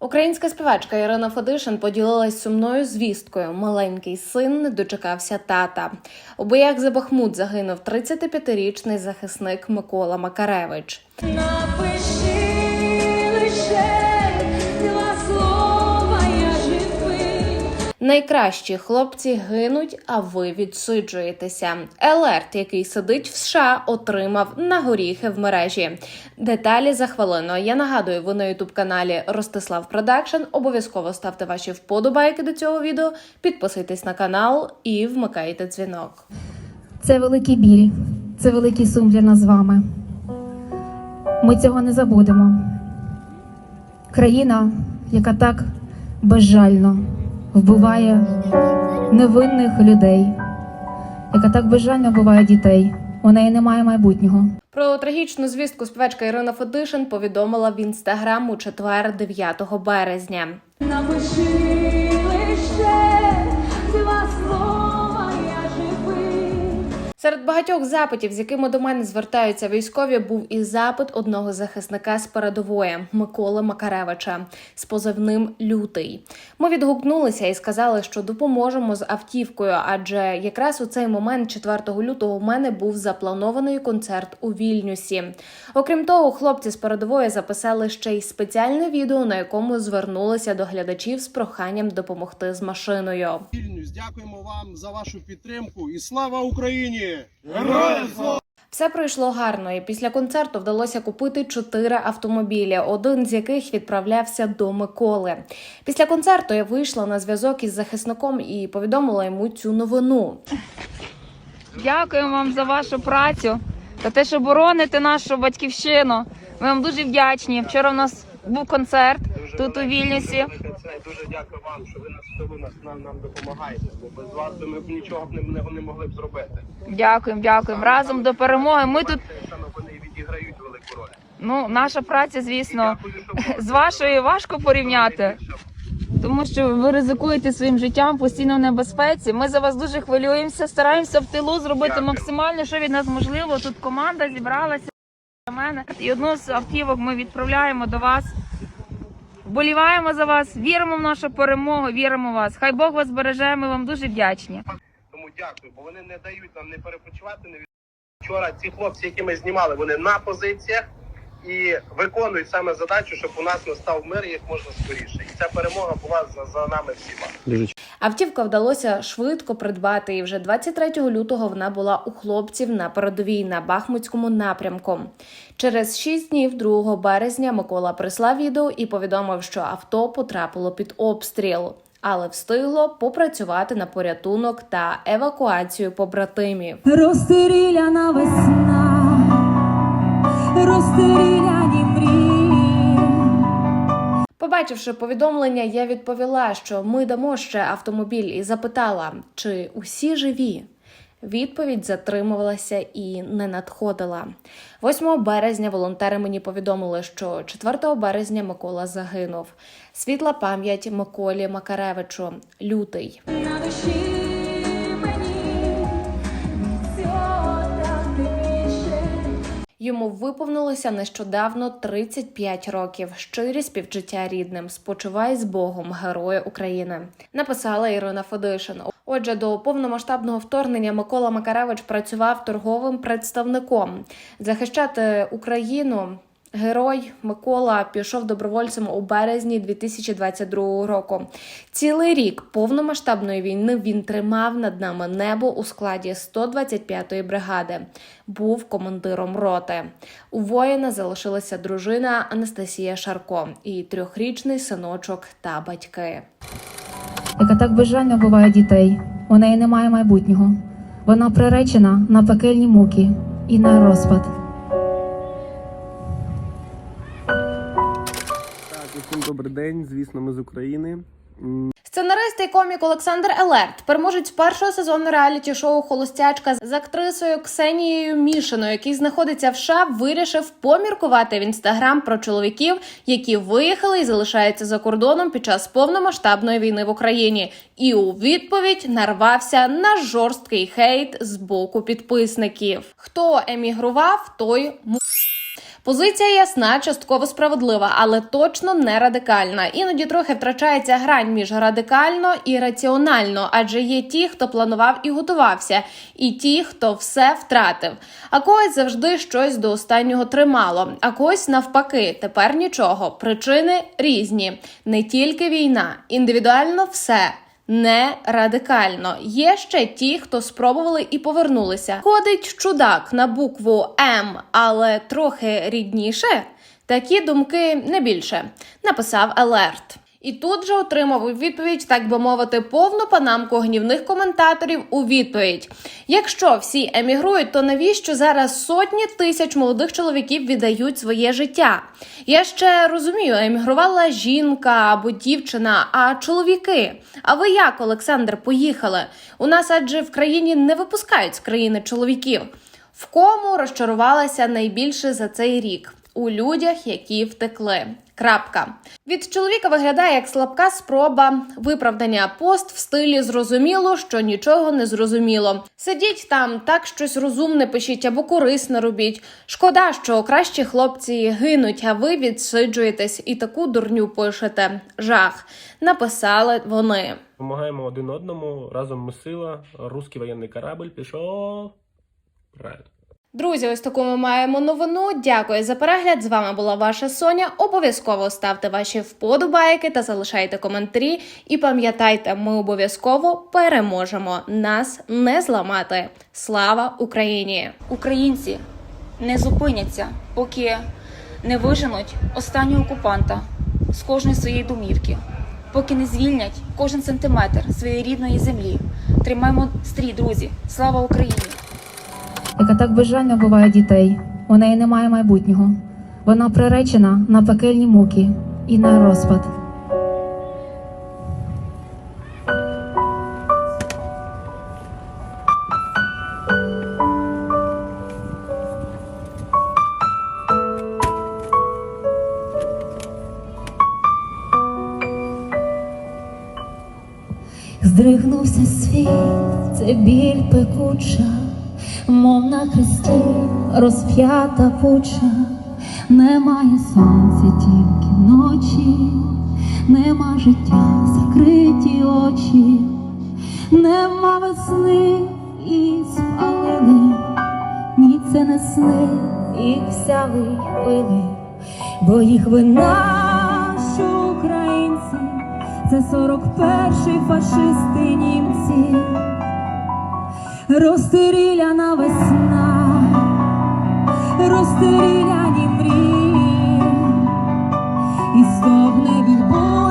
Українська співачка Ірина Федишин поділилась сумною звісткою. Маленький син не дочекався тата. У боях за Бахмут загинув 35-річний захисник Микола Макаревич. Напиши Найкращі хлопці гинуть, а ви відсиджуєтеся. Елерт, який сидить в США, отримав на горіхи в мережі. Деталі за хвилину. Я нагадую, ви на ютуб каналі Ростислав Продакшн. Обов'язково ставте ваші вподобайки до цього відео, підписуйтесь на канал і вмикайте дзвінок. Це великий біль, це великий сум для нас з вами. Ми цього не забудемо. Країна, яка так безжально вбиває невинних людей, яка так безжально вбиває дітей. У неї немає майбутнього. Про трагічну звістку співачка Ірина Федишин повідомила в інстаграм у четвер, 9 березня. Напиши Серед багатьох запитів, з якими до мене звертаються військові, був і запит одного захисника з передової Миколи Макаревича з позивним Лютий. Ми відгукнулися і сказали, що допоможемо з автівкою, адже якраз у цей момент, 4 лютого, у мене був запланований концерт у Вільнюсі. Окрім того, хлопці з передової записали ще й спеціальне відео, на якому звернулися до глядачів з проханням допомогти з машиною. Дякуємо вам за вашу підтримку і слава Україні! Героям слава! Все пройшло гарно, і після концерту вдалося купити чотири автомобілі, один з яких відправлявся до Миколи. Після концерту я вийшла на зв'язок із захисником і повідомила йому цю новину. Дякуємо вам за вашу працю, за те, що бороните нашу батьківщину. Ми вам дуже вдячні. Вчора у нас був концерт тут у Вільнюсі. Дуже дякую вам, що ви нас ви нас нам, нам допомагаєте. Бо без вас би ми б нічого б не, не, не могли б зробити. Дякуємо, дякуємо. Разом до перемоги. Ми тут, Саме вони відіграють велику роль. ну, наша праця, звісно, з вашою важко порівняти. Тому що ви ризикуєте своїм життям постійно в небезпеці. Ми за вас дуже хвилюємося, стараємося в тилу зробити Дякую. максимально, що від нас можливо. Тут команда зібралася для мене. І одну з автівок ми відправляємо до вас. Вболіваємо за вас, віримо в нашу перемогу, віримо в вас. Хай Бог вас береже. Ми вам дуже вдячні. Тому дякую, бо вони не дають нам не перепочивати. Не від- вчора ці хлопці, які ми знімали, вони на позиціях і виконують саме задачу, щоб у нас настав мир як можна скоріше. І ця перемога була за, за нами всіма. Автівка вдалося швидко придбати, і вже 23 лютого вона була у хлопців на передовій на Бахмутському напрямку. Через 6 днів, 2 березня, Микола прислав відео і повідомив, що авто потрапило під обстріл. Але встигло попрацювати на порятунок та евакуацію побратимів. Розстріляна весна, розстріляні мрії. Побачивши повідомлення, я відповіла, що ми дамо ще автомобіль, і запитала, чи усі живі. Відповідь затримувалася і не надходила. 8 березня волонтери мені повідомили, що 4 березня Микола загинув. Світла пам'ять Миколі Макаревичу, лютий. Йому виповнилося нещодавно 35 років. Щирі співчуття рідним. Спочивай з Богом, героя України. Написала Ірина Федишин. Отже, до повномасштабного вторгнення Микола Макаревич працював торговим представником. Захищати Україну. Герой Микола пішов добровольцем у березні 2022 року. Цілий рік повномасштабної війни він тримав над нами небо у складі 125-ї бригади. Був командиром роти. У воїна залишилася дружина Анастасія Шарко і трьохрічний синочок та батьки. яка так безжально вбиває дітей. У неї немає майбутнього. Вона приречена на пекельні муки і на розпад. Усім добрий день. Звісно, ми з України. Сценарист і комік Олександр Елерт, переможець першого сезону реаліті-шоу Холостячка з актрисою Ксенією Мішиною, який знаходиться в США, вирішив поміркувати в інстаграм про чоловіків, які виїхали і залишаються за кордоном під час повномасштабної війни в Україні. І у відповідь нарвався на жорсткий хейт з боку підписників. Хто емігрував, той му. Позиція ясна, частково справедлива, але точно не радикальна. Іноді трохи втрачається грань між радикально і раціонально, адже є ті, хто планував і готувався, і ті, хто все втратив. А когось завжди щось до останнього тримало, а когось навпаки, тепер нічого. Причини різні, не тільки війна, індивідуально все. Не радикально. Є ще ті, хто спробували і повернулися. Ходить чудак на букву М, але трохи рідніше. Такі думки не більше. Написав Алерт. І тут же отримав у відповідь, так би мовити, повну панамку гнівних коментаторів у відповідь. Якщо всі емігрують, то навіщо зараз сотні тисяч молодих чоловіків віддають своє життя? Я ще розумію, емігрувала жінка або дівчина, а чоловіки. А ви як, Олександр, поїхали? У нас адже в країні не випускають з країни чоловіків. В кому розчарувалася найбільше за цей рік? У людях, які втекли. Крапка від чоловіка виглядає як слабка спроба виправдання пост в стилі зрозуміло, що нічого не зрозуміло. Сидіть там, так щось розумне пишіть або корисне робіть. Шкода, що кращі хлопці гинуть, а ви відсиджуєтесь і таку дурню пишете. Жах. Написали вони. Помагаємо один одному. Разом ми сила. Руський воєнний корабль пішов. Правильно. Друзі, ось таку ми маємо новину. Дякую за перегляд. З вами була ваша Соня. Обов'язково ставте ваші вподобайки та залишайте коментарі. І пам'ятайте, ми обов'язково переможемо. Нас не зламати. Слава Україні! Українці не зупиняться, поки не виженуть останнього окупанта з кожної своєї домівки, поки не звільнять кожен сантиметр своєї рідної землі. Тримаємо стрій, друзі! Слава Україні! Яка так безжально вбиває дітей. У неї немає майбутнього. Вона приречена на пекельні муки і на розпад. Здригнувся світ, це біль пекуча, мов на хресті розп'ята пуча, немає сонця, тільки ночі, нема життя, закриті очі, нема весни і спалили, ні це не сни, їх взяли й пили, бо їх вина, що українці. Це 41-й фашисти німці, розстріляна весна, розстріляні мрії, і стогне від болю